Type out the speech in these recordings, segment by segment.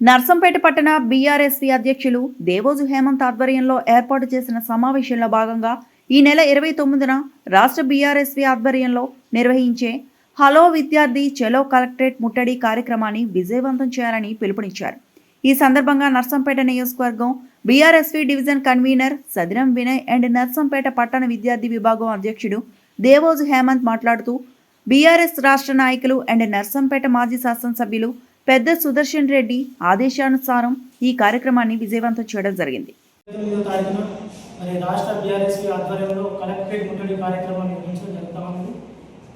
నర్సంపేట పట్టణ బీఆర్ఎస్వి అధ్యక్షులు దేవోజు హేమంత్ ఆధ్వర్యంలో ఏర్పాటు చేసిన సమావేశంలో భాగంగా ఈ నెల ఇరవై తొమ్మిదిన రాష్ట్ర బీఆర్ఎస్వి ఆధ్వర్యంలో నిర్వహించే హలో విద్యార్థి చెలో కలెక్టరేట్ ముట్టడి కార్యక్రమాన్ని విజయవంతం చేయాలని పిలుపునిచ్చారు. ఈ సందర్భంగా నర్సంపేట నియోజకవర్గం BRSV division convener Sadiram Vinay and Narsampet పట్టణ విద్యార్థి విభాగం అధ్యక్షుడు దేవోజు హేమంత్ మాట్లాడుతూ బీఆర్ఎస్ రాష్ట్ర నాయకులు అండ్ నర్సంపేట మాజీ శాసనసభ్యులు పెద్ద సుదర్శన్ రెడ్డి ఆదేశానుసారం ఈ కార్యక్రమాన్ని విజయవంతం చేయడం జరిగింది. మరి రాష్ట్ర బీఆర్ఎస్పీ ఆధ్వర్యంలో కలెక్టరేట్ ముట్టడి కార్యక్రమాన్ని నిర్వహించడం జరుగుతా ఉంది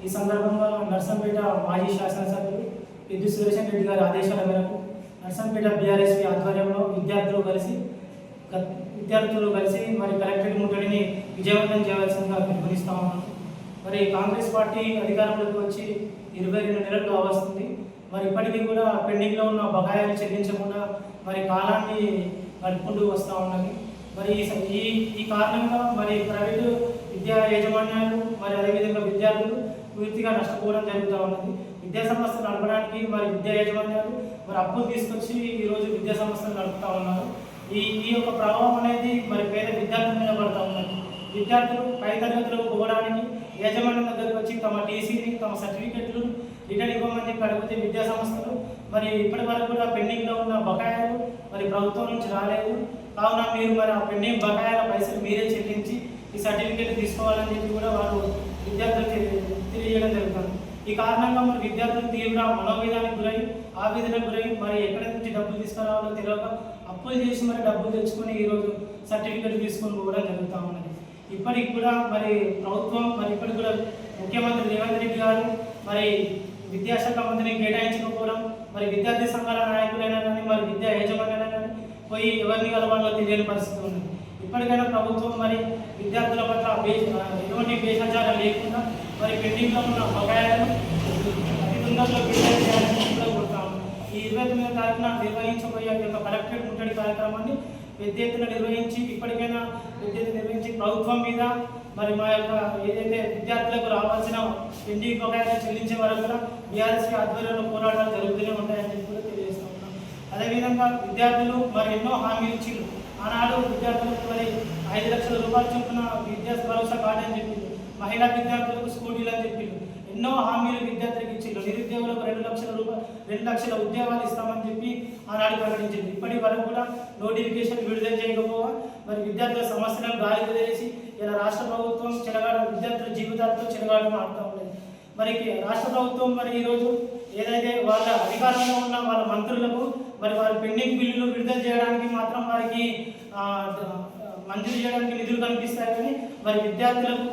ఈ సందర్భంగా నర్సంపేట మాజీ శాసనసభ్యులు పెద్దు సురేషన్ రెడ్డి గారి ఆదేశాల మేరకు నర్సంపేట బీఆర్ఎస్పీ ఆధ్వర్యంలో విద్యార్థులు కలిసి విద్యార్థులు కలిసి మరి కలెక్టరేట్ ముట్టడిని విజయవంతం చేయవలసిందిగా పిలుపునిస్తా ఉన్నాను మరి కాంగ్రెస్ పార్టీ అధికారంలోకి వచ్చి ఇరవై రెండు నెలలు కావాల్సింది. మరి ఇప్పటికీ కూడా పెండింగ్లో ఉన్న బకాయిలు చెల్లించకుండా మరి కాలాన్ని గడుపుకుంటూ వస్తూ ఉన్నది. మరి ఈ ఈ ఈ కారణంగా మరి ప్రైవేటు విద్యా యాజమాన్యాలు మరి అదేవిధంగా విద్యార్థులు పూర్తిగా నష్టపోవడం జరుగుతూ ఉన్నది. విద్యా సంస్థలు నడపడానికి మరి విద్యా యాజమాన్యాలు మరి అప్పులు తీసుకొచ్చి ఈరోజు విద్యా సంస్థలు నడుపుతూ ఉన్నారు. ఈ ఈ యొక్క ప్రభావం అనేది మరి పేద విద్యార్థుల మీద పడుతూ ఉన్నది. విద్యార్థులు పై తరగతులకు పోవడానికి యాజమాన్యం దగ్గరకు వచ్చి తమ టీసీని తమ సర్టిఫికెట్లు రిటర్న్ ఇవ్వమని చెప్పి అడిగితే విద్యా సంస్థలు మరి ఇప్పటి వరకు కూడా పెండింగ్లో ఉన్న బకాయిలు మరి ప్రభుత్వం నుంచి రాలేదు. కావున మీరు మరి ఆ పెండింగ్ బకాయిల పైసలు మీరే చెల్లించి ఈ సర్టిఫికేట్ తీసుకోవాలని చెప్పి కూడా వారు విద్యార్థులకు తెలియజేయడం జరుగుతుంది. ఈ కారణంగా మరి విద్యార్థులు తీవ్ర మనోవేదానికి గురై ఆవేదనకు గురై మరి ఎక్కడి నుంచి డబ్బులు తీసుకురావాలో తెలియక అప్పులు చేసి మరి డబ్బులు తెచ్చుకొని ఈరోజు సర్టిఫికెట్ తీసుకొని పోవడం జరుగుతూ ఉన్నది. ఇప్పటికి కూడా మరి ప్రభుత్వం మరి ఇప్పటికి కూడా ముఖ్యమంత్రి రేవంత్ రెడ్డి గారు మరి విద్యాశాఖ మంత్రిని కేటాయించకపోవడం మరి విద్యార్థి సంఘాల నాయకులైనా కానీ మరి విద్యా యజమానైనా కానీ పోయి ఎవరిని కలవాలో తెలియని పరిస్థితి ఉంది. ఇప్పటికైనా ప్రభుత్వం మరి విద్యార్థుల పట్ల ఎటువంటి భేషాచారం లేకుండా మరి పెండింగ్లో ఉన్న బకాయిలను అతి తొందరలో విడుదల చేయాలని కూడా కోరుతాము ఈ ఇరవై తొమ్మిదో తారీఖున నిర్వహించబోయే ఈ యొక్క కలెక్టరేట్ ముట్టడి కార్యక్రమాన్ని పెద్ద ఎత్తున నిర్వహించి ఇప్పటికైనా పెద్ద ఎత్తున నిర్వహించి ప్రభుత్వం మీద మరి మా యొక్క ఏదైతే విద్యార్థులకు రావాల్సిన పెండింగ్ బకాయిలు చెల్లించే వరకు కూడా బీఆర్ఎస్ ఆధ్వర్యంలో పోరాటాలు జరుగుతూనే ఉంటాయని చెప్పి కూడా తెలియజేస్తూ ఉన్నాం. అదేవిధంగా విద్యార్థులు మరి ఎన్నో హామీలు ఇచ్చిండ్రు ఆనాడు విద్యార్థులకు మరి ఐదు లక్షల రూపాయలు చొప్పున విద్యా భరోసా కార్డు అని చెప్పిండు మహిళా విద్యార్థులకు స్కూటీలు అని చెప్పిండు ఎన్నో హామీలు విద్యార్థులకు ఇచ్చిండ్రు నిరుద్యోగులకు రెండు లక్షల రూపాయలు రెండు లక్షల ఉద్యోగాలు ఇస్తామని చెప్పి ఆనాడు ప్రకటించింది. ఇప్పటి వరకు కూడా నోటిఫికేషన్ విడుదల చేయకపోగా మరి విద్యార్థుల సమస్యలను గాలి వదిలేసి ఇలా రాష్ట్ర ప్రభుత్వం చెలగాడ విద్యార్థుల జీవితాలతో చెలగాటం ఆడుతూ ఉండేది మరి రాష్ట్ర ప్రభుత్వం మరి ఈరోజు ఏదైతే వాళ్ళ అధికారంలో ఉన్న వాళ్ళ మంత్రులకు మరి వారి పెండింగ్ బిల్లులు విడుదల చేయడానికి మాత్రం వారికి మంజూరు చేయడానికి నిధులు కనిపిస్తాయి కానీ మరి విద్యార్థులకు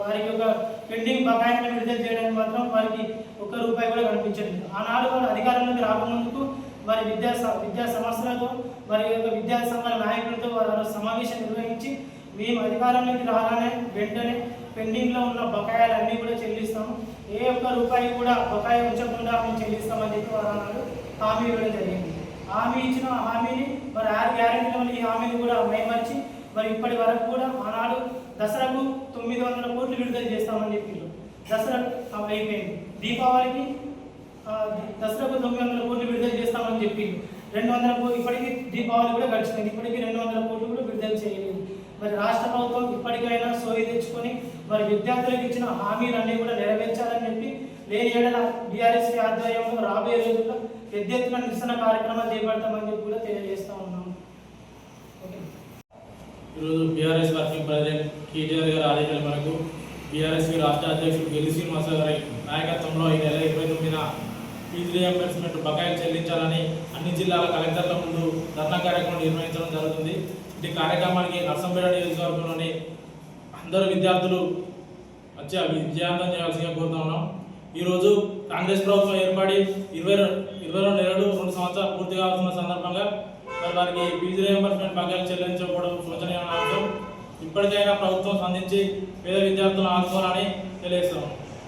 వారి యొక్క పెండింగ్ బకాయిలను విడుదల చేయడానికి మాత్రం వారికి ఒక్క రూపాయి కూడా కనిపించలేదు ఆనాడు వాళ్ళు అధికారంలోకి రాకముందుకు మరి విద్యా విద్యా సంస్థలతో మరి యొక్క విద్యా సంఘాల నాయకులతో వారు సమావేశం నిర్వహించి మేము అధికారంలోకి రాగానే వెంటనే పెండింగ్లో ఉన్న బకాయిలన్నీ కూడా చెల్లిస్తాము. ఏ ఒక్క రూపాయి కూడా బకాయి ఉంచకుండా మేము చెల్లిస్తామని చెప్పి వారు అన్నారు. హామీ ఇవ్వడం జరిగింది. హామీ ఇచ్చిన హామీని మరి ఆరు గ్యారెంటీలో ఈ హామీని కూడా మైమర్చి మరి ఇప్పటి వరకు కూడా ఆనాడు దసరాకు తొమ్మిది వందల కోట్లు విడుదల చేస్తామని చెప్పిండ్రు దసరా అయిపోయింది. దీపావళికి దసరాకు తొమ్మిది వందల కోట్లు విడుదల చేస్తామని చెప్పిండు రెండు వందల కోట్లు ఇప్పటికీ దీపావళి కూడా గడిచింది. ఇప్పటికీ రెండు వందల కోట్లు కూడా విడుదల చేయలేదు. మరి రాష్ట్ర ప్రభుత్వం ఇప్పటికైనా సోయి తెచ్చుకొని మరి విద్యార్థులకు ఇచ్చిన హామీలన్నీ కూడా నెరవేర్చాలని లేని ఏడల బీఆర్ఎస్ ఆధ్వర్యంలో రాబోయే రోజుల్లో పెద్ద ఎత్తున నిరసన కార్యక్రమాలు చేపడతామని చెప్పి కూడా తెలియజేస్తా ఉన్నాం ఈరోజు బీఆర్ఎస్ వర్కింగ్ ప్రెసిడెంట్ కేటీఆర్ గారి ఆదేశాల మేరకు బీఆర్ఎస్ రాష్ట్ర అధ్యక్షుడు గెలి శ్రీనివాస గారి నాయకత్వంలో ఈ నెల ఇరవై తొమ్మిదిన ఫీజు రియంబర్స్మెంట్ బకాయిలు చెల్లించాలని అన్ని జిల్లాల కలెక్టర్ల ముందు ధర్నా కార్యక్రమం నిర్వహించడం జరుగుతుంది. ఈ కార్యక్రమానికి నర్సంపేట నియోజకవర్గంలోని అందరు విద్యార్థులు వచ్చి అవి చేయాల్సిందిగా కోరుతా ఉన్నాం. ఈరోజు కాంగ్రెస్ ప్రభుత్వం ఏర్పడి ఇరవై ఇరవై రెండు నెలలు రెండు సంవత్సరాలు పూర్తి కావాల్సిన సందర్భంగా మరి వారికి ఫీజు రియంబర్స్మెంట్ బకాయిలు చెల్లించకపోవడం శోచనీయమైన ఇప్పటికైనా ప్రభుత్వం స్పందించి పేద విద్యార్థులను ఆదుకోవాలని తెలియజేస్తాం